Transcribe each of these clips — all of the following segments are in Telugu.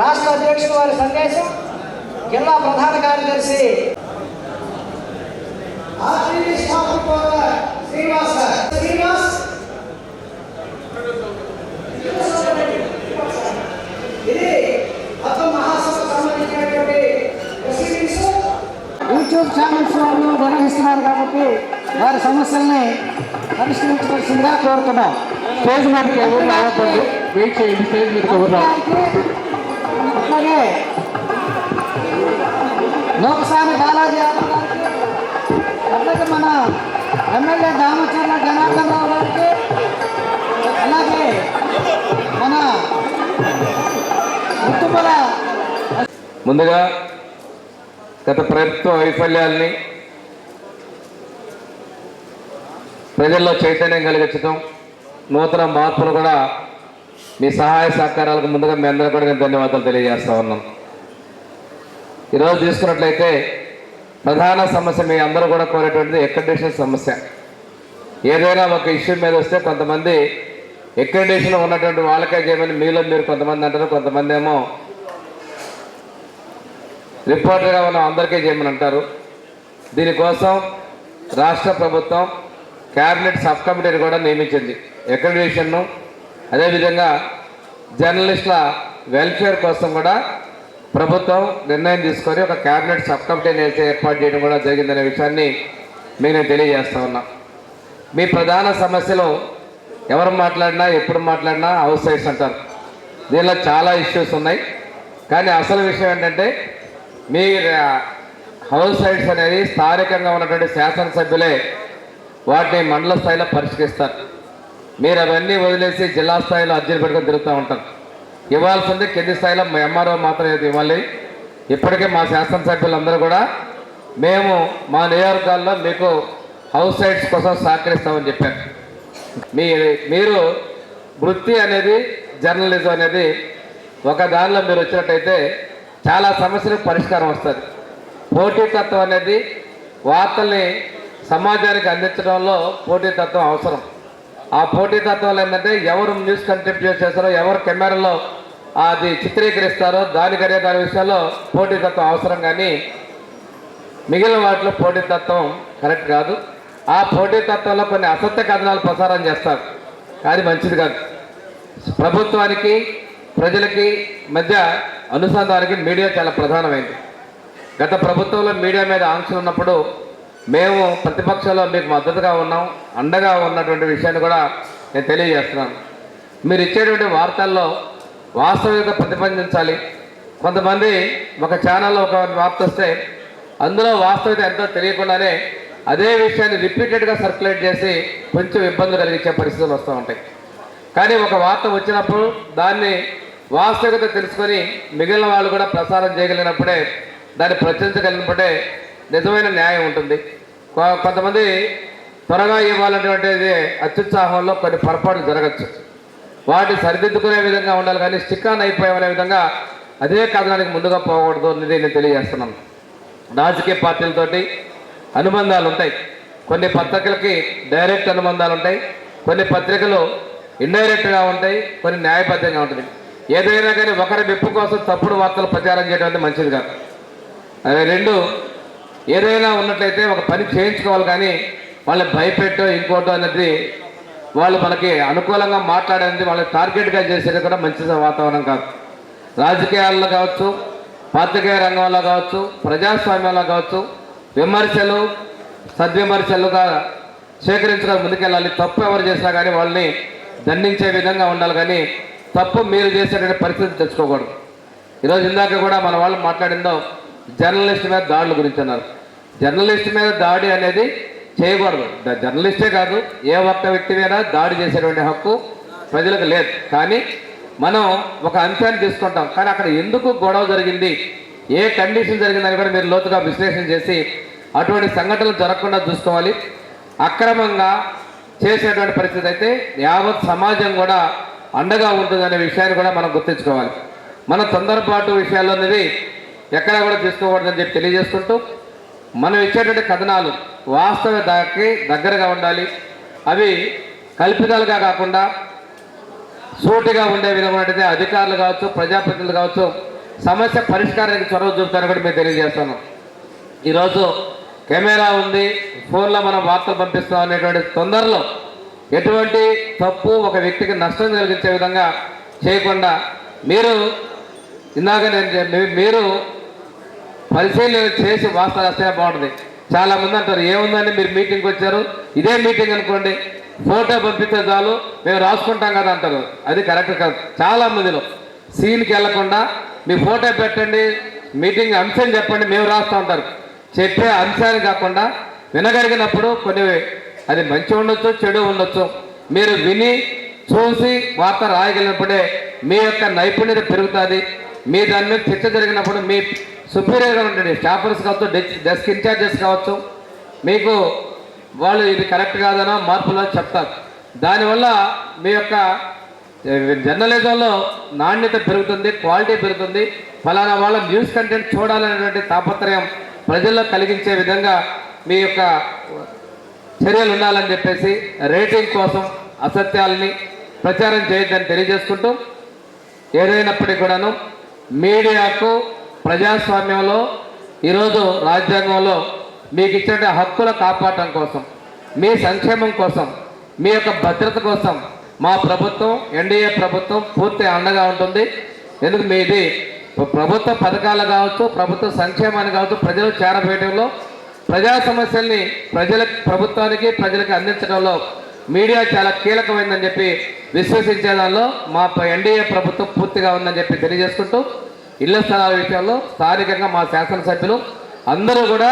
రాష్ట్ర అధ్యక్షుడు వారి సందేశం జిల్లా ప్రధాన కార్యదర్శి శ్రీనివాస్. శ్రీనివాస్! ఇది మొత్తం మహాసభకు సంబంధించినటువంటి ప్రొసీడింగ్స్ యూట్యూబ్ ఛానల్స్ వాళ్ళు నిర్వహిస్తున్నారు కాబట్టి వారి సమస్యల్ని పరిష్కరించవలసిందిగా కోరుతున్నాం. స్టేజ్ మీదకి ఎవరు రావద్దండి? వెయిట్ చేయండి స్టేజ్ మీదకి ఎవరు రావద్దు? అట్లాగే లోకసాని బాలాజీ యాదవ్ గారికి అట్లాగే మన ఎమ్మెల్యే దామచర్ల జనార్దన్ రావు గారికి అలాగే మన ముత్తుమల ముందుగా గత ప్రభుత్వ వైఫల్యాల్ని ప్రజల్లో చైతన్యం కలిగించడం నూతన మార్పులు కూడా మీ సహాయ సహకారాలకు ముందుగా మీ అందరూ కూడా నేను ధన్యవాదాలు తెలియజేస్తా ఉన్నాను. ఈరోజు తీసుకున్నట్లయితే ప్రధాన సమస్య మీ అందరూ కూడా కోరేటువంటిది ఎక్కడేషన్ సమస్య. ఏదైనా ఒక ఇష్యూ మీద వస్తే కొంతమంది ఎక్కడేషన్ ఉన్నటువంటి వాళ్ళకే చేయమని మీలో మీరు కొంతమంది అంటారు కొంతమంది ఏమో రిపోర్టర్గా ఉన్న అందరికీ చేయమని అంటారు. దీనికోసం రాష్ట్ర ప్రభుత్వం క్యాబినెట్ సబ్ కమిటీని కూడా నియమించింది. ఎక్కడేషన్ను అదేవిధంగా జర్నలిస్టుల వెల్ఫేర్ కోసం కూడా ప్రభుత్వం నిర్ణయం తీసుకొని ఒక క్యాబినెట్ సబ్ కమిటీని ఏర్పాటు చేయడం కూడా జరిగిందనే విషయాన్ని మీకు నేను తెలియజేస్తా ఉన్నా. మీ ప్రధాన సమస్యలు ఎవరు మాట్లాడినా ఎప్పుడు మాట్లాడినా హౌస్ సైడ్స్ అంటారు. దీనిలో చాలా ఇష్యూస్ ఉన్నాయి. కానీ అసలు విషయం ఏంటంటే మీ హౌస్ సైడ్స్ అనేది స్థానికంగా ఉన్నటువంటి శాసనసభ్యులే వాటిని మండల స్థాయిలో పరిష్కరిస్తారు. మీరు అవన్నీ వదిలేసి జిల్లా స్థాయిలో అర్జీలు పెట్టుకొని తిరుగుతూ ఉంటారు ఇవ్వాల్సింది కింది స్థాయిలో ఎంఆర్ఓ మాత్రమే ఇవ్వాలి. ఇప్పటికే మా శాసనసభ్యులందరూ కూడా మేము మా నియోజకాల్లో మీకు హౌస్ సైడ్స్ కోసం సహకరిస్తామని చెప్పారు. మీ మీరు వృత్తి అనేది జర్నలిజం అనేది ఒక దానిలో మీరు వచ్చినట్టయితే చాలా సమస్యలకు పరిష్కారం వస్తుంది. పోటీతత్వం అనేది వార్తల్ని సమాజానికి అందించడంలో పోటీతత్వం అవసరం. ఆ పోటీతత్వం ఏంటంటే ఎవరు న్యూస్ కంట్రిబ్యూట్ చేస్తారో ఎవరు కెమెరాలో అది చిత్రీకరిస్తారో దానికనే దాని విషయాల్లో పోటీతత్వం అవసరం కానీ మిగిలిన వాటిలో పోటీతత్వం కరెక్ట్ కాదు. ఆ పోటీతత్వంలో కొన్ని అసత్య కథనాలు ప్రసారం చేస్తారు. కానీ మంచిది కాదు. ప్రభుత్వానికి ప్రజలకి మధ్య అనుసంధానానికి మీడియా చాలా ప్రధానమైంది. గత ప్రభుత్వంలో మీడియా మీద ఆంక్షలు ఉన్నప్పుడు మేము ప్రతిపక్షంలో మీకు మద్దతుగా ఉన్నాం అండగా ఉన్నటువంటి విషయాన్ని కూడా నేను తెలియజేస్తున్నాను. మీరు ఇచ్చేటువంటి వార్తల్లో వాస్తవికత ప్రతిబంధించాలి కొంతమంది ఒక ఛానల్లో ఒక వార్త వస్తే అందులో వాస్తవిక ఎంతో తెలియకుండానే అదే విషయాన్ని రిపీటెడ్గా సర్క్యులేట్ చేసి కొంచెం ఇబ్బందులు కలిగించే పరిస్థితులు వస్తూ ఉంటాయి. కానీ ఒక వార్త వచ్చినప్పుడు దాన్ని వాస్తవికత తెలుసుకొని మిగిలిన వాళ్ళు కూడా ప్రసారం చేయగలిగినప్పుడే దాన్ని ప్రచురించగలిగినప్పుడే నిజమైన న్యాయం ఉంటుంది. కొ- కొంతమంది త్వరగా ఇవ్వాలనేటువంటిది అత్యుత్సాహంలో కొన్ని పొరపాట్లు జరగచ్చు. వాటిని సరిదిద్దుకునే విధంగా ఉండాలి కానీ స్టిక్ ఆన్ అయిపోయామనే విధంగా అదే కథనానికి ముందుగా పోకూడదు అనేది నేను తెలియజేస్తున్నాను. రాజకీయ పార్టీలతోటి అనుబంధాలు ఉంటాయి. కొన్ని పత్రికలకి డైరెక్ట్ అనుబంధాలు ఉంటాయి. కొన్ని పత్రికలు ఇండైరెక్ట్గా ఉంటాయి. కొన్ని న్యాయబద్ధంగా ఉంటుంది ఏదైనా కానీ ఒకరి మెప్పు కోసం తప్పుడు వార్తలు ప్రచారం చేయడం మంచిది కాదు. రెండు ఏదైనా ఉన్నట్లయితే ఒక పని చేయించుకోవాలి కానీ వాళ్ళని భయపెట్టో ఇంకోటో అనేది వాళ్ళు మనకి అనుకూలంగా మాట్లాడేది వాళ్ళని టార్గెట్గా చేసేది కూడా మంచి వాతావరణం కాదు. రాజకీయాల్లో కావచ్చు పాత్రికేయ రంగంలో కావచ్చు ప్రజాస్వామ్యంలో కావచ్చు విమర్శలు సద్విమర్శలుగా సేకరించడం ముందుకెళ్ళాలి. తప్పు ఎవరు చేసినా కానీ వాళ్ళని దండించే విధంగా ఉండాలి కానీ తప్పు మీరు చేసేటువంటి పరిస్థితి తెచ్చుకోకూడదు. ఈరోజు ఇందాక కూడా మన వాళ్ళు మాట్లాడిందో జర్నలిస్ట్ మీద దాడుల గురించి అన్నారు. జర్నలిస్ట్ మీద దాడి అనేది చేయకూడదు. జర్నలిస్టే కాదు ఏ ఒక్క వ్యక్తి మీద దాడి చేసేటువంటి హక్కు ప్రజలకు లేదు. కానీ మనం ఒక అంశాన్ని తీసుకుంటాం. కానీ అక్కడ ఎందుకు గొడవ జరిగింది? ఏ కండిషన్ జరిగిందని కూడా మీరు లోతుగా విశ్లేషణ చేసి అటువంటి సంఘటనలు జరగకుండా చూసుకోవాలి. అక్రమంగా చేసేటువంటి పరిస్థితి అయితే యావత్ సమాజం కూడా అండగా ఉంటుందనే విషయాన్ని కూడా మనం గుర్తుంచుకోవాలి. మన తొందరపాటు విషయాల్లో అనేది ఎక్కడా కూడా తీసుకోకూడదని చెప్పి తెలియజేసుకుంటూ మనం ఇచ్చేటువంటి కథనాలు వాస్తవ దానికి దగ్గరగా ఉండాలి. అవి కల్పితాలుగా కాకుండా సూటిగా ఉండే విధమైనటువంటి అధికారులు కావచ్చు ప్రజాప్రతినిధులు కావచ్చు సమస్య పరిష్కారానికి చొరవ చూపుతారని కూడా మేము తెలియజేస్తాను. ఈరోజు కెమెరా ఉంది ఫోన్లో మనం వార్తలు పంపిస్తాం అనేటువంటి తొందరలో ఎటువంటి తప్పు ఒక వ్యక్తికి నష్టం కలిగించే విధంగా చేయకుండా మీరు ఇందాక నేను మీరు పరిశీలన చేసి వార్త రాస్తే బాగుంటుంది. చాలా మంది అంటారు ఏముందని మీరు మీటింగ్కి వచ్చారు? ఇదే మీటింగ్ అనుకోండి. ఫోటో పంపిస్తే చాలు మేము రాసుకుంటాం కదా అంటారు. అది కరెక్ట్ కాదు. చాలా మందిలో సీన్కి వెళ్ళకుండా మీ ఫోటో పెట్టండి మీటింగ్ అంశం చెప్పండి మేము రాస్తూ ఉంటారు. చెప్పే అంశాన్ని కాకుండా వినగలిగినప్పుడు కొన్ని అది మంచి ఉండొచ్చు చెడు ఉండొచ్చు. మీరు విని చూసి వార్త రాయగలిగినప్పుడే మీ యొక్క నైపుణ్యత పెరుగుతుంది. మీ దాని మీద చర్చ జరిగినప్పుడు మీ సుపీరియర్గా ఉండండి. స్టాఫర్స్ కావచ్చు డెస్క్ డెస్క్ ఇన్ఛార్జెస్ కావచ్చు. మీకు వాళ్ళు ఇది కరెక్ట్ కాదనో మార్పులో చెప్తారు. దానివల్ల మీ యొక్క జర్నలిజంలో నాణ్యత పెరుగుతుంది క్వాలిటీ పెరుగుతుంది. ఫలానా వాళ్ళ న్యూస్ కంటెంట్ చూడాలనేటువంటి తాపత్రయం ప్రజల్లో కలిగించే విధంగా మీ యొక్క చర్యలు ఉండాలని చెప్పేసి రేటింగ్ కోసం అసత్యాలని ప్రచారం చేయొద్దని తెలియజేసుకుంటూ ఏదైనప్పటికీ కూడాను మీడియాకు ప్రజాస్వామ్యంలో ఈరోజు రాజ్యాంగంలో మీకు ఇచ్చిన హక్కుల కాపాడటం కోసం మీ సంక్షేమం కోసం మీ యొక్క భద్రత కోసం మా ప్రభుత్వం ఎన్డీఏ ప్రభుత్వం పూర్తి అండగా ఉంటుంది. ఎందుకు మీది ప్రభుత్వ పథకాలు కావచ్చు ప్రభుత్వ సంక్షేమాన్ని కావచ్చు ప్రజలు చేరవేయడంలో ప్రజా సమస్యల్ని ప్రజలకు ప్రభుత్వానికి ప్రజలకు అందించడంలో మీడియా చాలా కీలకమైందని చెప్పి విశ్వసించే దానిలో మా ఎన్డీఏ ప్రభుత్వం పూర్తిగా ఉందని చెప్పి తెలియజేసుకుంటూ ఇళ్ళ స్థలాల విషయంలో స్థానికంగా మా శాసనసభ్యులు అందరూ కూడా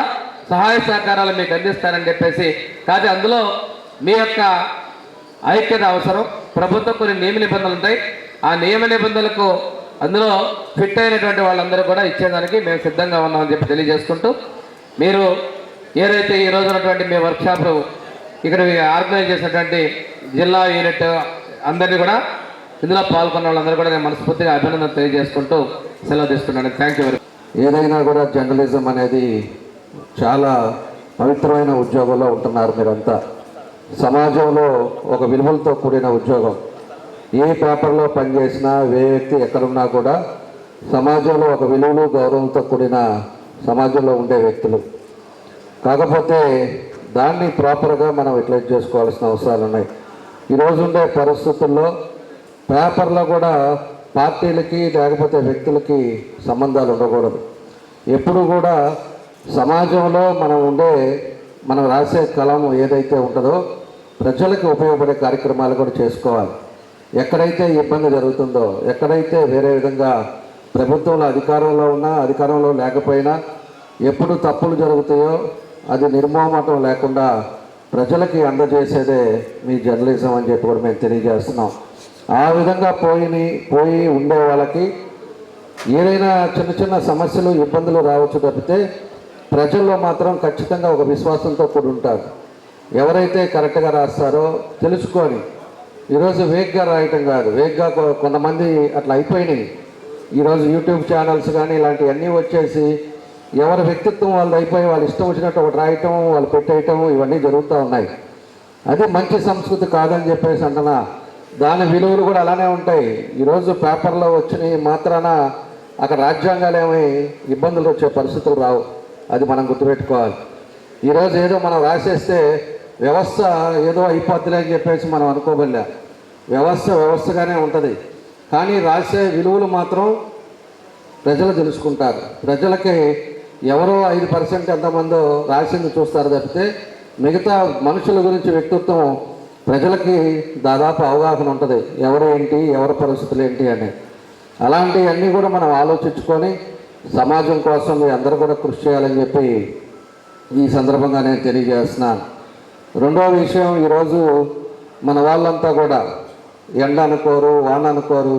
సహాయ సహకారాలు మీకు అందిస్తారని చెప్పేసి కాదు అందులో మీ యొక్క ఐక్యత అవసరం. ప్రభుత్వం కొన్ని నియమ నిబంధనలు ఉంటాయి. ఆ నియమ నిబంధనలకు అందులో ఫిట్ అయినటువంటి వాళ్ళందరూ కూడా ఇచ్చేదానికి మేము సిద్ధంగా ఉన్నామని చెప్పి తెలియజేసుకుంటూ మీరు ఏదైతే ఈ రోజు ఉన్నటువంటి మీ వర్క్షాప్ ఇక్కడ ఆర్గనైజ్ చేసినటువంటి జిల్లా యూనిట్ అందరినీ కూడా ఇందులో పాల్గొన్న వాళ్ళందరూ కూడా నేను మనస్ఫూర్తిగా అభినందన తెలియజేసుకుంటూ సెలవు తీసుకున్నాను థ్యాంక్ యూ వెరీ ఏదైనా కూడా జర్నలిజం అనేది చాలా పవిత్రమైన ఉద్యోగంలో ఉంటున్నారు మీరంతా. సమాజంలో ఒక విలువలతో కూడిన ఉద్యోగం. ఏ పేపర్లో పనిచేసినా ఏ వ్యక్తి ఎక్కడున్నా కూడా సమాజంలో ఒక విలువలు గౌరవంతో కూడిన సమాజంలో ఉండే వ్యక్తులు. కాకపోతే దాన్ని ప్రాపర్గా మనం యూటిలైజ్ చేసుకోవాల్సిన అవసరాలు ఉన్నాయి ఈరోజు ఉండే పరిస్థితుల్లో పేపర్లో కూడా పార్టీలకి లేకపోతే వ్యక్తులకి సంబంధాలు ఉండకూడదు. ఎప్పుడు కూడా సమాజంలో మనం ఉండే మనం రాసే కలం ఏదైతే ఉంటుందో ప్రజలకు ఉపయోగపడే కార్యక్రమాలు కూడా చేసుకోవాలి. ఎక్కడైతే ఇబ్బంది జరుగుతుందో ఎక్కడైతే వేరే విధంగా ప్రభుత్వంలో అధికారంలో ఉన్నా అధికారంలో లేకపోయినా ఎప్పుడు తప్పులు జరుగుతాయో అది నిర్మోమటం లేకుండా ప్రజలకి అందజేసేదే మీ జర్నలిజం అని చెప్పి కూడా మేము తెలియజేస్తున్నాం. ఆ విధంగా పోయిని పోయి ఉండే వాళ్ళకి ఏదైనా చిన్న చిన్న సమస్యలు ఇబ్బందులు రావచ్చు తప్పితే ప్రజల్లో మాత్రం ఖచ్చితంగా ఒక విశ్వాసంతో కూడి ఉంటారు. ఎవరైతే కరెక్ట్గా రాస్తారో తెలుసుకొని ఈరోజు వేగ్గా రాయటం కాదు. వేగ్గా కొంతమంది అట్లా అయిపోయినాయి. ఈరోజు యూట్యూబ్ ఛానల్స్ కానీ ఇలాంటివన్నీ వచ్చేసి ఎవరి వ్యక్తిత్వం వాళ్ళు అయిపోయి వాళ్ళు ఇష్టం వచ్చినట్టు ఒకటి రాయటం వాళ్ళు పెట్టేయటం ఇవన్నీ జరుగుతూ ఉన్నాయి. అది మంచి సంస్కృతి కాదని చెప్పేసి అంటున్నా. దాని విలువలు కూడా అలానే ఉంటాయి. ఈరోజు పేపర్లో వచ్చిన మాత్రాన అక్కడ రాజ్యాంగాలు ఏమై ఇబ్బందులు వచ్చే పరిస్థితులు రావు. అది మనం గుర్తుపెట్టుకోవాలి. ఈరోజు ఏదో మనం రాసేస్తే వ్యవస్థ ఏదో అయిపోద్దిలే అని చెప్పేసి మనం అనుకోబడలే. వ్యవస్థ వ్యవస్థగానే ఉంటుంది. కానీ రాసే విలువలు మాత్రం ప్రజలు తెలుసుకుంటారు. ప్రజలకి ఎవరో ఐదు పర్సెంట్ ఎంతమందో రాసింది చూస్తారు తప్పితే మిగతా మనుషుల గురించి వ్యక్తిత్వం ప్రజలకి దాదాపు అవగాహన ఉంటుంది. ఎవరు ఏంటి ఎవరి పరిస్థితులు ఏంటి అని. అలాంటివన్నీ కూడా మనం ఆలోచించుకొని సమాజం కోసం మీ అందరూ కూడా కృషి చేయాలని చెప్పి ఈ సందర్భంగా నేను తెలియజేస్తున్నాను. రెండవ విషయం ఈరోజు మన వాళ్ళంతా కూడా ఎండ అనుకోరు వాన అనుకోరు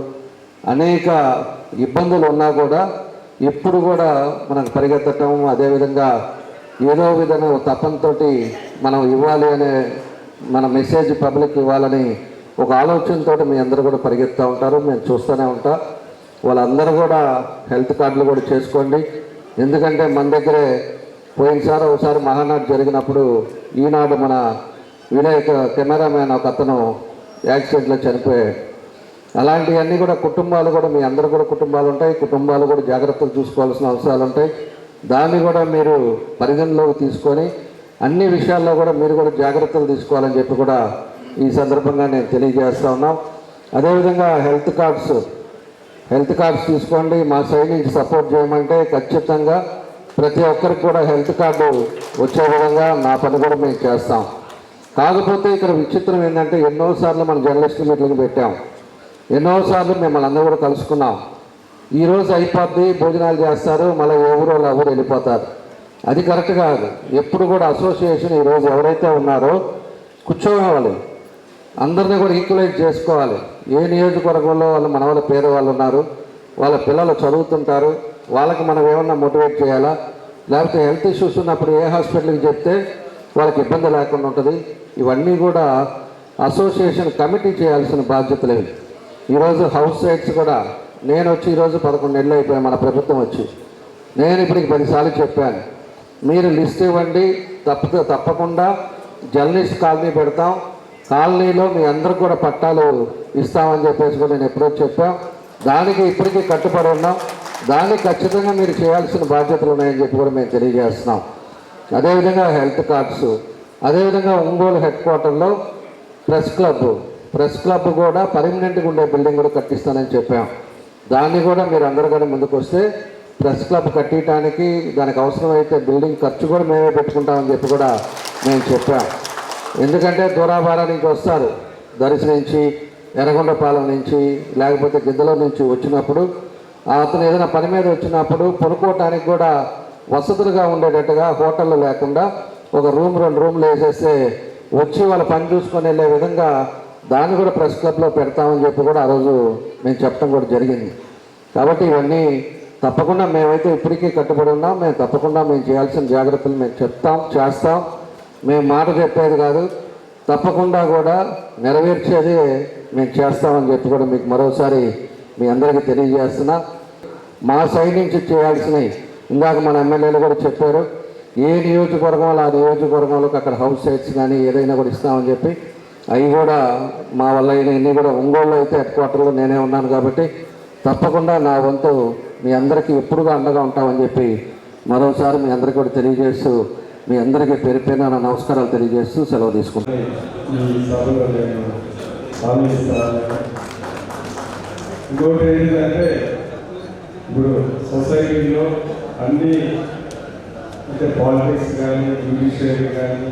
అనేక ఇబ్బందులు ఉన్నా కూడా ఎప్పుడు కూడా మనకు పరిగెత్తటం అదేవిధంగా ఏదో విధంగా తపంతోటి మనం ఇవ్వాలి అనే మన మెసేజ్ పబ్లిక్ ఇవ్వాలని ఒక ఆలోచనతో మీ అందరూ కూడా పరిగెత్తూ ఉంటారు. మేము చూస్తూనే ఉంటాం. వాళ్ళందరూ కూడా హెల్త్ కార్డులు కూడా చేసుకోండి. ఎందుకంటే మన దగ్గరే పోయినసారి ఒకసారి మహానాడు జరిగినప్పుడు ఈనాడు మన వినాయక కెమెరామ్యాన్ ఒక అతను యాక్సిడెంట్లో చనిపోయాడు. అలాంటివన్నీ కూడా కుటుంబాలు కూడా మీ అందరు కూడా కుటుంబాలు ఉంటాయి. కుటుంబాలు కూడా జాగ్రత్తలు చూసుకోవాల్సిన అవసరాలు ఉంటాయి. దాన్ని కూడా మీరు పరిగణలోకి తీసుకొని అన్ని విషయాల్లో కూడా మీరు కూడా జాగ్రత్తలు తీసుకోవాలని చెప్పి కూడా ఈ సందర్భంగా నేను తెలియజేస్తా ఉన్నాం. అదేవిధంగా హెల్త్ కార్డ్స్ హెల్త్ కార్డ్స్ తీసుకోండి. మా సైడ్ నుంచి సపోర్ట్ చేయమంటే ఖచ్చితంగా ప్రతి ఒక్కరికి కూడా హెల్త్ కార్డు వచ్చే విధంగా నా పని కూడా మేము చేస్తాం. కాకపోతే ఇక్కడ విచిత్రం ఏంటంటే ఎన్నోసార్లు మన జర్నలిస్ట్ మీటింగ్ పెట్టాం. ఎన్నోసార్లు మిమ్మల్ని అందరూ కూడా కలుసుకున్నాం. ఈరోజు అయిపోద్ది భోజనాలు చేస్తారు మళ్ళీ ఎవరు వాళ్ళు ఎవరు వెళ్ళిపోతారు. అది కరెక్ట్ కాదు. ఎప్పుడు కూడా అసోసియేషన్ ఈరోజు ఎవరైతే ఉన్నారో కూర్చోవాలి. అందరినీ కూడా ఈక్వలైజ్ చేసుకోవాలి. ఏ నియోజకవర్గంలో వాళ్ళు మన వాళ్ళ పేదవాళ్ళు ఉన్నారు వాళ్ళ పిల్లలు చదువుతుంటారు వాళ్ళకి మనం ఏమన్నా మోటివేట్ చేయాలా? లేకపోతే హెల్త్ ఇష్యూస్ ఉన్నప్పుడు ఏ హాస్పిటల్కి చెప్తే వాళ్ళకి ఇబ్బంది లేకుండా ఉంటుంది? ఇవన్నీ కూడా అసోసియేషన్ కమిటీ చేయాల్సిన బాధ్యతలు. ఇవి ఈరోజు హౌస్ రైట్స్ కూడా నేను వచ్చి ఈరోజు పదకొండు నెలలు అయిపోయాయి మన ప్రభుత్వం వచ్చి. నేను ఇప్పటికి పదిసార్లు చెప్పాను. మీరు లిస్ట్ ఇవ్వండి. తప్ప తప్పకుండా జర్నలిస్ట్ కాలనీ పెడతాం. కాలనీలో మీ అందరికి కూడా పట్టాలు ఇస్తామని చెప్పేసి కూడా నేను ఎప్పుడో చెప్పాం. దానికి ఇప్పటికీ కట్టుబడి ఉన్నాం. దానికి ఖచ్చితంగా మీరు చేయాల్సిన బాధ్యతలు ఉన్నాయని చెప్పి కూడా మేము తెలియజేస్తున్నాం. అదేవిధంగా హెల్త్ కార్డ్స్ అదేవిధంగా ఒంగోలు హెడ్ క్వార్టర్లో ప్రెస్ క్లబ్ ప్రెస్ క్లబ్ కూడా పర్మనెంట్గా ఉండే బిల్డింగ్ కూడా కట్టిస్తానని చెప్పాం. దాన్ని కూడా మీరు అందరూ కూడా ముందుకు వస్తే ప్రెస్ క్లబ్ కట్టడానికి దానికి అవసరమైతే బిల్డింగ్ ఖర్చు కూడా మేమే పెట్టుకుంటామని చెప్పి కూడా మేము చెప్పాం ఎందుకంటే దూరాభారా నుంచి వస్తారు. దర్శి నుంచి ఎర్రగొండపాలెం నుంచి లేకపోతే గిద్దలో నుంచి వచ్చినప్పుడు అతను ఏదైనా పని మీద వచ్చినప్పుడు పడుకోవటానికి కూడా వసతులుగా ఉండేటట్టుగా హోటళ్ళు లేకుండా ఒక రూమ్ రెండు రూమ్లు వేసేస్తే వచ్చి వాళ్ళ పని చూసుకొని వెళ్ళే విధంగా దాన్ని కూడా ప్రెస్ క్లబ్లో పెడతామని చెప్పి కూడా ఆ రోజు మేము చెప్పడం కూడా జరిగింది. కాబట్టి ఇవన్నీ తప్పకుండా మేమైతే ఇప్పటికీ కట్టుబడి ఉన్నాం. మేము తప్పకుండా మేము చేయాల్సిన జాగ్రత్తలు మేము చెప్తాం చేస్తాం. మేము మాట చెప్పేది కాదు. తప్పకుండా కూడా నెరవేర్చేది మేము చేస్తామని చెప్పి కూడా మీకు మరోసారి మీ అందరికీ తెలియజేస్తున్నా. మా సైడ్ నుంచి చేయాల్సినవి ఇందాక మన ఎమ్మెల్యేలు కూడా చెప్పారు. ఏ నియోజకవర్గంలో ఆ నియోజకవర్గంలోకి అక్కడ హౌస్ సైట్స్ కానీ ఏదైనా కూడా ఇస్తామని చెప్పి అవి కూడా మా వల్ల అయినవి కూడా ఒంగోలు అయితే హెడ్ క్వార్టర్లో నేనే ఉన్నాను కాబట్టి తప్పకుండా నా వంతు మీ అందరికీ ఎప్పుడుగా అండగా ఉంటామని చెప్పి మరోసారి మీ అందరికీ కూడా తెలియజేస్తూ మీ అందరికీ పేరు పైన నమస్కారాలు తెలియజేస్తూ సెలవు తీసుకుంటాను ఇంకోటి ఏంటంటే ఇప్పుడు సొసైటీలో అన్ని అంటే పాలిటిక్స్ కానీ జ్యుడిషియరీ కానీ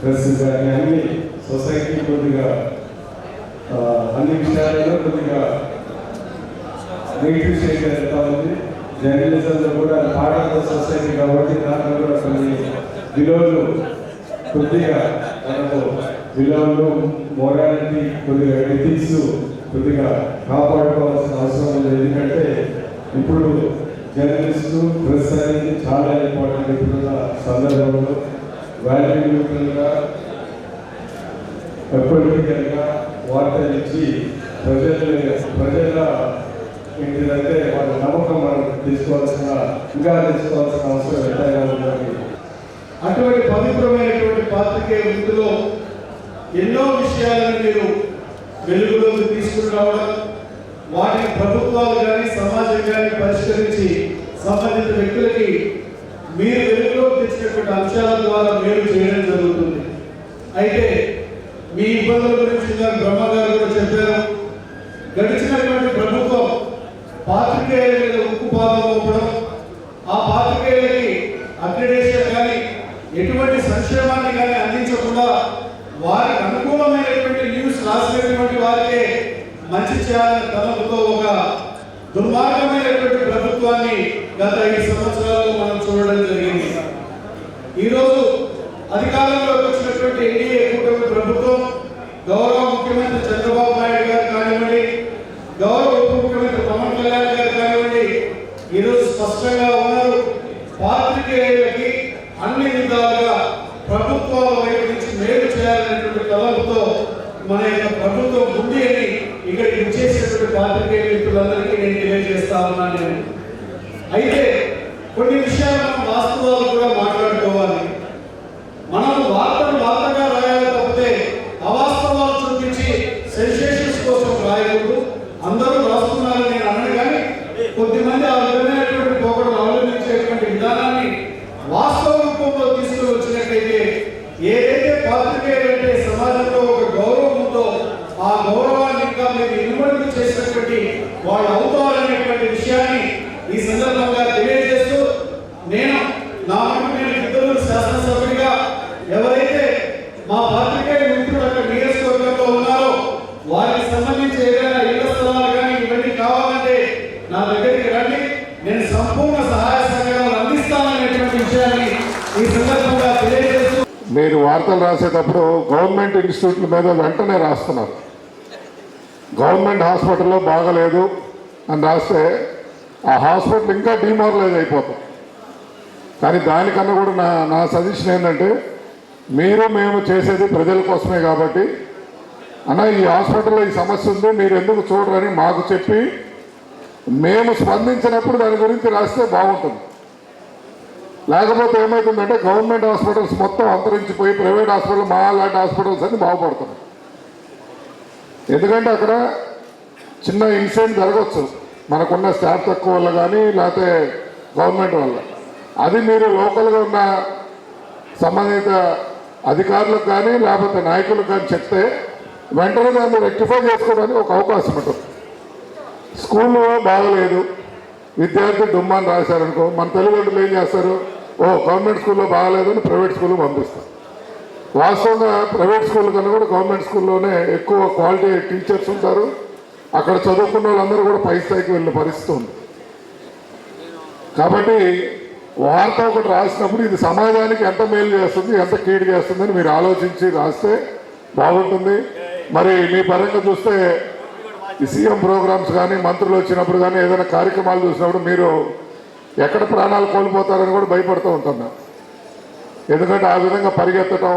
ప్రెస్ కానీ అన్ని సొసైటీ కొద్దిగా అన్ని విషయాలలో కొద్దిగా నెగిటివ్ షేడ్ వెళ్తా ఉంది జర్నలిజంలో కూడా పార్ట్ ఆఫ్ ద సొసైటీ కాబట్టి దాంట్లో కూడా కొన్ని విలువలు కొద్దిగా మనకు విలువలు మొరాలిటీ కొద్దిగా ఎథిక్స్ కొద్దిగా కాపాడుకోవాల్సిన అవసరం ఉంది. ఎందుకంటే ఇప్పుడు జర్నలిస్టు ప్రెస్ అనేది చాలా ఇంపార్టెంట్ ఇప్పుడున్న సందర్భంలో. వాల్యూగా ఎప్పటికైనా వార్తలు ఇచ్చి ప్రజల ప్రజల ఏంటిదంటే వాళ్ళ నమ్మకం మనం తీసుకోవాల్సిన ఇంకా తీసుకోవాల్సిన అవసరం ఎంతైనా ఉందని అటువంటి పవిత్రమైనటువంటి పాత్రికే వృత్తిలో ఎన్నో విషయాలను మీరు వెలుగులోకి తీసుకుని రావడం వాటిని ప్రభుత్వాలు కానీ సమాజం కానీ పరిష్కరించి సంబంధిత వ్యక్తులకి మీరు వెలుగులోకి తెచ్చినటువంటి అంశాల ద్వారా మేలు చేయడం జరుగుతుంది. అయితే మీ ఇబ్బందుల గురించి ఇందాక బ్రహ్మ గారు కూడా చెప్పారు గడిచినటువంటి ప్రభుత్వం పాత్రికేయుల మీద ఉక్కు పాదం మోపడం ఆ పాత్రికేయులకి అక్రిడేషన్ కానీ ఎటువంటి సంక్షేమాన్ని కానీ అందించకుండా వారికి అనుకూలమైనటువంటి న్యూస్ రాసినటువంటి వారికే మంచి చేయాలని తలంపుతో ఒక దుర్మార్గమైనటువంటి ప్రభుత్వాన్ని గత ఐదు సంవత్సరాల్లో మనం చూడడం స్పష్టంగా ఉన్నారు. పాత్రికేయులకి అన్ని విధాలుగా ప్రభుత్వాల వైపు నుంచి మేలు చేయాలనేటువంటి తలంపుతో మన యొక్క ప్రభుత్వం ఉంది అని ఇక్కడికి ఇచ్చేసినటువంటి పాత్రికేయ మిత్రులందరికీ నేను తెలియజేస్తా ఉన్నాను. నేను అయితే కొన్ని విషయాలు మనం వాస్తవాలు కూడా మాట్లాడుకోవాలి మనం వార్తను వార్తగా రాయాలి తప్పితే అవాస్తవాలు చూపించి సెన్సేషన్స్ కోసం ఈ సందర్భంగా తెలియజేస్తూ నేను నా మటుకు నేను ఇద్దరు శాసనసభ్యుడిగా ఎవరైతే మా పాత్రికేయ మిత్రుడు అక్కడ నియోజకవర్గంలో ఉన్నారో వారికి సంబంధించి ఏదైనా ఇళ్ళ స్థలాలు కానీ ఇవన్నీ కావాలంటే నా దగ్గరికి రండి నేను సంపూర్ణ సహాయ సహకారాలు అందిస్తాననేటువంటి విషయాన్ని ఈ సందర్భంగా తెలియజేస్తూ మీరు ఇప్పుడు గవర్నమెంట్ ఇన్స్టిట్యూట్ల మీద వెంటనే రాస్తున్నారు. గవర్నమెంట్ హాస్పిటల్లో బాగలేదు అని రాస్తే ఆ హాస్పిటల్ ఇంకా డిమారలైజ్ అయిపోతాం. కానీ దానికన్నా కూడా నా నా సజెషన్ ఏంటంటే మీరు మేము చేసేది ప్రజల కోసమే కాబట్టి అన్న ఈ హాస్పిటల్లో ఈ సమస్య ఉంది మీరు ఎందుకు చూడరని మాకు చెప్పి మేము స్పందించినప్పుడు దాని గురించి రాస్తే బాగుంటుంది. లేకపోతే ఏమవుతుందంటే గవర్నమెంట్ హాస్పిటల్స్ మొత్తం అంతరించిపోయి ప్రైవేట్ హాస్పిటల్ మా లాంటి హాస్పిటల్స్ అన్ని బాగుపడుతున్నాయి. ఎందుకంటే అక్కడ చిన్న ఇన్సిడెంట్ జరగవచ్చు మనకున్న స్టాఫ్ తక్కువ వల్ల కానీ లేకపోతే గవర్నమెంట్ వల్ల. అది మీరు లోకల్గా ఉన్న సంబంధిత అధికారులకు కానీ లేకపోతే నాయకులకు కానీ చెప్తే వెంటనే దాన్ని రెక్టిఫై చేసుకోవడానికి ఒక అవకాశం ఉంటుంది. స్కూల్లో బాగలేదు. విద్యార్థి డుమ్మాని రాశారనుకో మన తల్లిదండ్రులు ఏం చేస్తారు? ఓ గవర్నమెంట్ స్కూల్లో బాగాలేదని ప్రైవేట్ స్కూల్లో పంపిస్తాం. వాస్తవంగా ప్రైవేట్ స్కూల్ కన్నా కూడా గవర్నమెంట్ స్కూల్లోనే ఎక్కువ క్వాలిటీ టీచర్స్ ఉంటారు. అక్కడ చదువుకున్న వాళ్ళందరూ కూడా పై స్థాయికి వెళ్ళిన పరిస్థితి ఉంది. కాబట్టి వార్త ఒకటి రాసినప్పుడు ఇది సమాజానికి ఎంత మేలు చేస్తుంది ఎంత కీడు చేస్తుందని మీరు ఆలోచించి రాస్తే బాగుంటుంది. మరి మీ పరంగా చూస్తే ఈ సీఎం ప్రోగ్రామ్స్ కానీ మంత్రులు వచ్చినప్పుడు కానీ ఏదైనా కార్యక్రమాలు చూసినప్పుడు మీరు ఎక్కడ ప్రాణాలు కోల్పోతారని కూడా భయపడుతూ ఉంటున్నా ఎందుకంటే ఆ విధంగా పరిగెత్తడం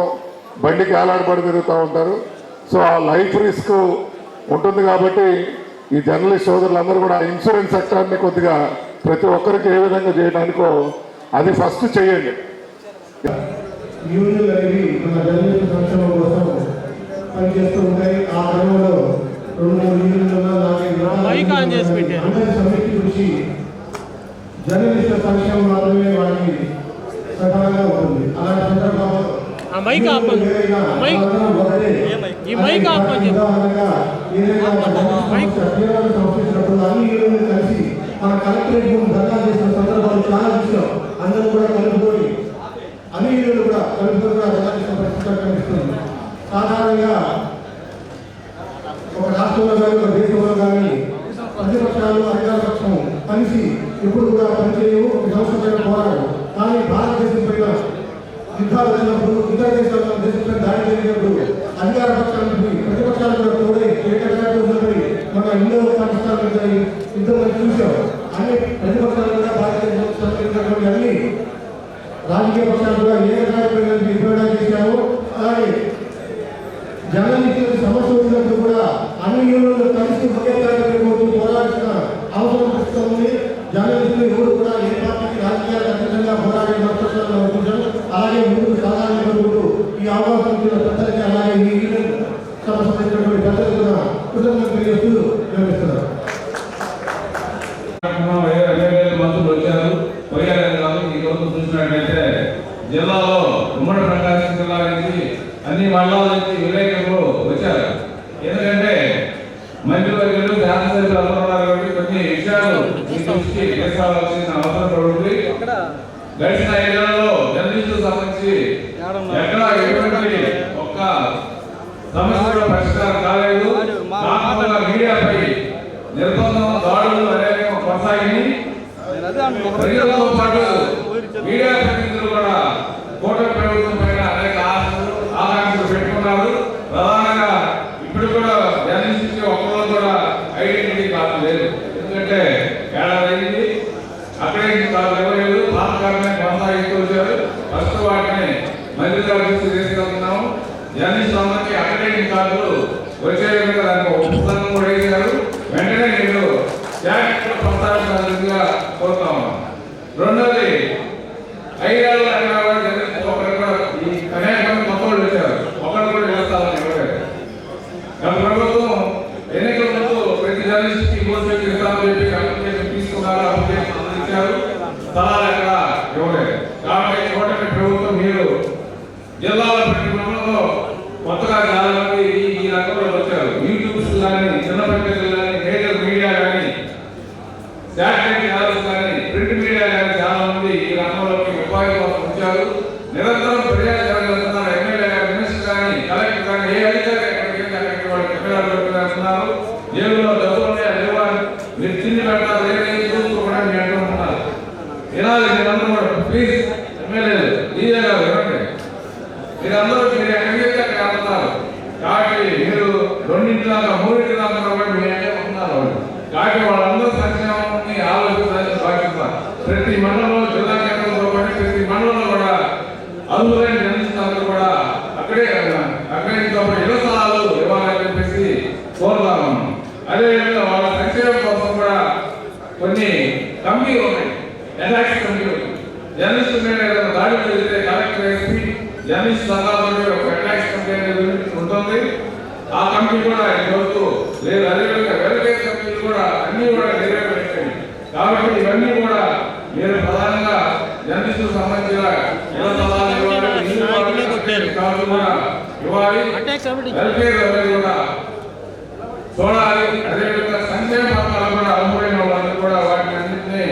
బండికి ఏలాడబడి తిరుగుతూ ఉంటారు. సో ఆ లైఫ్ రిస్క్ ఉంటుంది కాబట్టి ఈ జర్నలిస్ట్ సోదరులందరూ కూడా ఇన్సూరెన్స్ సెక్టార్ని కొద్దిగా ప్రతి ఒక్కరికి ఏ విధంగా చేయడానికో అది ఫస్ట్ చేయండి. యూనియన్లు అనేవి మన జర్నలిస్ట్ సంక్షేమం కోసం పనిచేస్తూ ఉంటాయి. ఆ క్రమంలో రెండు మూడు యూనియన్లు నాలుగైదు యూనియన్లు మైక్ ఆన్ చేసి పెట్టారు. అందరి సమీకరించి జర్నలిస్ట్ సంక్షేమం మాత్రమే వారికి సఫలంగా ఉంటుంది. అలాంటి సందర్భంలో ఆ మైక్ ఒకటే. ఈ మైక్ ఒక మైక్. అన్ని కలిసి మన కలెక్టరేట్ ముందు ధర్నా చేసిన సందర్భాలు చాలా చూసాం అందరూ కూడా కలుపుకొని అన్ని కూడా కలుపుకొని కూడా ధర్నా చేసిన పరిస్థితి కనిపిస్తుంది. సాధారణంగా ఒక రాష్ట్రంలో కానీ ఒక దేశంలో కానీ ప్రతిపక్షాలు అధికార పక్షం కలిసి ఎప్పుడు కూడా పనిచేయవు ఒక సంవత్సరం పోరాడు కానీ భారతదేశం పైన యుద్ధాలు వచ్చినప్పుడు ఇతర దేశాల దేశంపై దాడి జరిగినప్పుడు అధికార పక్షానికి ప్రతిపక్షాలు కూడా తోడై ఏకగ్రత ఉన్నప్పుడు మన ఇండో పాకిస్తాన్ మీద యుద్ధం మనం చూసాం. అన్ని ప్రతిపక్షాలు కూడా భారతదేశం అన్ని రాజకీయ పక్షాలు కూడా ఏకగ్రత నిర్వహణ చేశాము అలాగే జర్నలిస్టులకు సమస్య వచ్చినప్పుడు కూడా అన్ని యూనియన్లు కలిసి ఒకే కార్యక్రమం పోరాడాల్సిన అవసరం ప్రస్తుతం ఉంది జర్నలిస్టులు ఎవరు కూడా ఏ పార్టీకి రాజకీయాలకు అతీతంగా పోరాడే మనస్తత్వాన్ని అనుకుంటారు అలాగే ముందుకు సాధారణ కోరుకుంటూ ఈ అవకాశం ఇచ్చిన పెద్దలకి అలాగే ఈ యూనియన్ సంబంధించినటువంటి పెద్దలకు కూడా కృతజ్ఞతలు తెలియజేస్తూ విరమిస్తున్నారు ఎమ్మెల్యేలు మంత్రులు వచ్చారు పోయారు కాదు ఈ రోజు చూసినట్లయితే జిల్లాలో ఉమ్మడి ప్రకాశం జిల్లా నుంచి అన్ని మండలాల నుంచి విలేకరులు వచ్చారు ఎందుకంటే మంత్రివర్యులు శాసనసభ్యులు అందరూ ఉన్నారు కాబట్టి కొన్ని విషయాలు మీ దృష్టికి తీసుకురావాల్సిన అవసరం పడుతుంది గడిచిన ఐదేళ్ళలో జర్నలిస్టులకు సంబంధించి ఎక్కడ ఎటువంటి ఒక్క సమస్య కూడా పరిష్కారం కాలేదు కాకుండా మీడియాపై నిర్బంధం దాడులు అనేవి కొనసాగి ప్రజలతో పాటు మీడియా ప్రతినిధులు కూడా కూటమి ప్రభుత్వం పైన అనేక ఆశలు ఆకాంక్షలు పెట్టుకున్నారు ప్రధానంగా ఇప్పుడు కూడా జర్నలిస్ట్ ఒక్కరు కూడా ఐడెంటిటీ కార్డు లేదు ఎందుకంటే ఏడాది అయింది ఎవరు కార్డు ఇవ్వలేదు కొనసాగిస్తూ వచ్చారు ఫస్ట్ వాటిని మంత్రి గారి దృష్టికి తీసుకెళ్తున్నాము జర్నలిస్ట్ అందరికీ కార్డులు వచ్చే విధంగా దానికి ఒక పుస్తకం కూడా వేశారు. వెంటనే నేను జాగ్రత్తగా కొనసాగించాల్సిందిగా కోరుతాము రెండోది ఐదు జర్నలిస్ట్ ఒకరు కూడా ఈ అనేక మంది కొత్త వాళ్ళు వచ్చారు ఒకరు కూడా వేస్తామని ఇవ్వలేదు గత ప్రభుత్వం ఎన్నికల ముందు ప్రతి జర్నలిస్ట్కి భవిష్యత్తు ఇస్తామని చెప్పి అప్లికేషన్ తీసుకున్నారు అప్లికేషన్ అందించారు స్థలాలు ఎక్కడ ఇవ్వలేదు కాబట్టి కూటమి ప్రభుత్వం మీరు జిల్లాలో ప్రతి మండలంలో కొత్తగా చాలా మంది ఈ ఈ రకంలో వచ్చారు యూట్యూబ్స్ కానీ చిన్న పత్రికలు కానీ మేజర్ మీడియా కానీ శాటిలైట్ ఛానల్స్ కానీ మీరు తిండి పెట్టాలి వేరే చూసుకోకుండా మీ అంటూ ఉన్నారు వినాలి మీరందరూ కూడా ప్లీజ్ ఎమ్మెల్యేలు ఈజే గారు వినండి మీరందరూ మీరు ఎక్కడికి వెళ్తే అక్కడ వెళ్తున్నారు కాబట్టి మీరు రెండింటిలాగా మూడింటిలాగా కూడా మీ అంటే ఉన్నారు వాళ్ళు కాబట్టి వాళ్ళందరూ సంక్షేమాన్ని ఆలోచించాల్సిన బాధ్యత ప్రతి మండలంలో జిల్లా కేంద్రంతో పాటు ప్రతి మండలంలో కూడా అర్హులైన జనస్థానాలు కూడా అక్కడే అక్కడే ఇంకా ఇళ్ళ స్థలాలు ఇవ్వాలని చెప్పేసి కోరుతాము అదేవిధంగా వాళ్ళ సంక్షేమం కోసం కూడా కొన్ని కమిటీలు ఉన్నాయి ఎన్ఆక్స్ కమిటీలు జర్నలిస్ట్ మీద ఏదైనా దాడి జరిగితే కలెక్టర్ ఎస్పీ జర్నలిస్ట్ సంఘాలు ఒక కమిటీ అనేది ఉంటుంది. ఆ కమిటీ కూడా ఈరోజు లేదు అదేవిధంగా వెల్ఫేర్ కమిటీలు కూడా అన్ని కూడా నిర్వహించండి కాబట్టి ఇవన్నీ కూడా మీరు ప్రధానంగా జర్నలిస్టులకు సంబంధించిన ఇవ్వాలి. కమిటీ వెల్ఫేర్ కూడా చూడాలి. అదేవిధంగా సంక్షేమ పథకాలు కూడా అర్హులైన వాళ్ళందరూ కూడా వాటిని అన్నింటినీ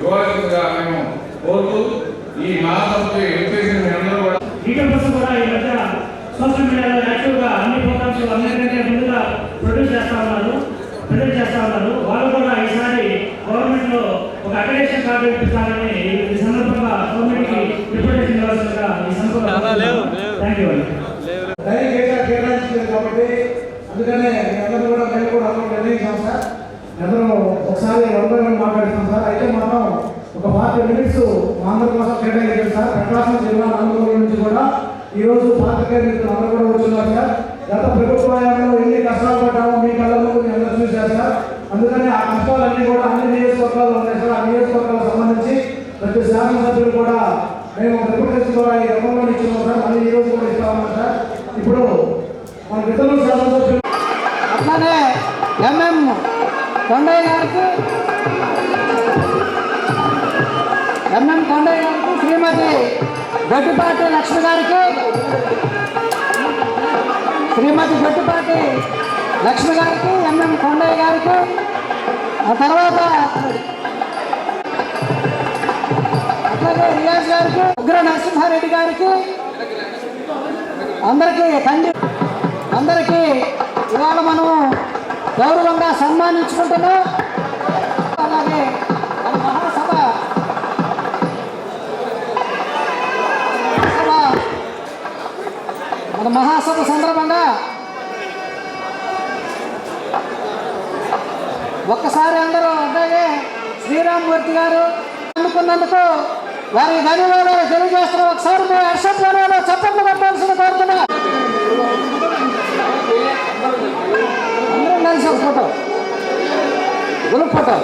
ఇవ్వాల్సిందిగా మేము కోరుతూ ఈ మాసంకి వచ్చేసిన మీ అందరూ కూడా వీటి కోసం కూడా ఈ మధ్య సోషల్ మీడియాలో యాక్టివ్గా అన్ని ప్రోగ్రామ్స్ అందరికంటే ముందుగా ప్రొడ్యూస్ చేస్తా ఉన్నారు ప్రజెంట్ చేస్తా ఉన్నారు వాళ్ళు కూడా ఈసారి గవర్నమెంట్లో ఒక అక్రిడేషన్ కార్డు ఇప్పించాలని ఈ సందర్భంగా గవర్నమెంట్కి రిప్రజెంటేషన్ ఇవ్వాల్సిందిగా ఈ సందర్భంగా. థ్యాంక్ యూ కేటాయించలేదు కాబట్టి అందుకనే అందరూ కూడా మేము కూడా అందరూ నిర్ణయించాం సార్. అందరూ ఒకసారి ఎవరితో మాట్లాడుతాం సార్. అయితే మనం ఒక పార్టీ మినిట్స్ మా అందరి కోసం కేటాయించాం సార్. ప్రకాశం జిల్లా నాలుగు నుంచి కూడా ఈ రోజు పాత్రికేయ మిత్రులు అందరూ కూడా వచ్చున్నారు సార్. గత ప్రభుత్వంలో ఎన్ని కష్టాలు పడ్డామో మీ కళ్ళలో మీ అందరూ చూశారు సార్. అందుకని ఆ కష్టాలన్నీ కూడా అన్ని నియోజకవర్గాలు ఉన్నాయి సార్. ఆ నియోజకవర్గాలకు సంబంధించి ప్రతి శాసనసభ్యులు కూడా మేము రిప్రజెంట్ ద్వారా ఈ రకంలో ఇచ్చున్నాం సార్. మళ్ళీ ఈ రోజు కూడా ఇస్తా ఉన్నాం సార్. ఇప్పుడు మన ఇతరులు శాసనసభ్యులు అట్లానే ఎంఎం కొండయ్య గారికి ఎంఎం కొండయ్య గారికి శ్రీమతి గొట్టిపాటి లక్ష్మి గారికి శ్రీమతి గొట్టిపాటి లక్ష్మి గారికి ఎంఎం కొండయ్య గారికి ఆ తర్వాత అట్లాగే రియాజ్ గారికి ఉగ్ర నరసింహారెడ్డి గారికి అందరికీ తండ్రి అందరికీ ఇవాళ మనము గౌరవంగా సన్మానించుకుంటున్నాం. మహాసభ సందర్భంగా ఒక్కసారి అందరూ అలాగే శ్రీరామ్మూర్తి గారు అందుకున్నందుకు వారి ధన్యవాదాలు తెలియజేస్తున్న ఒకసారి మీ హర్షధ్వనిలో చప్పట్లు కట్టాల్సిన కోరుతున్నా అందరం కలిసి ఒక ఫోటో. గురు ఫోటో.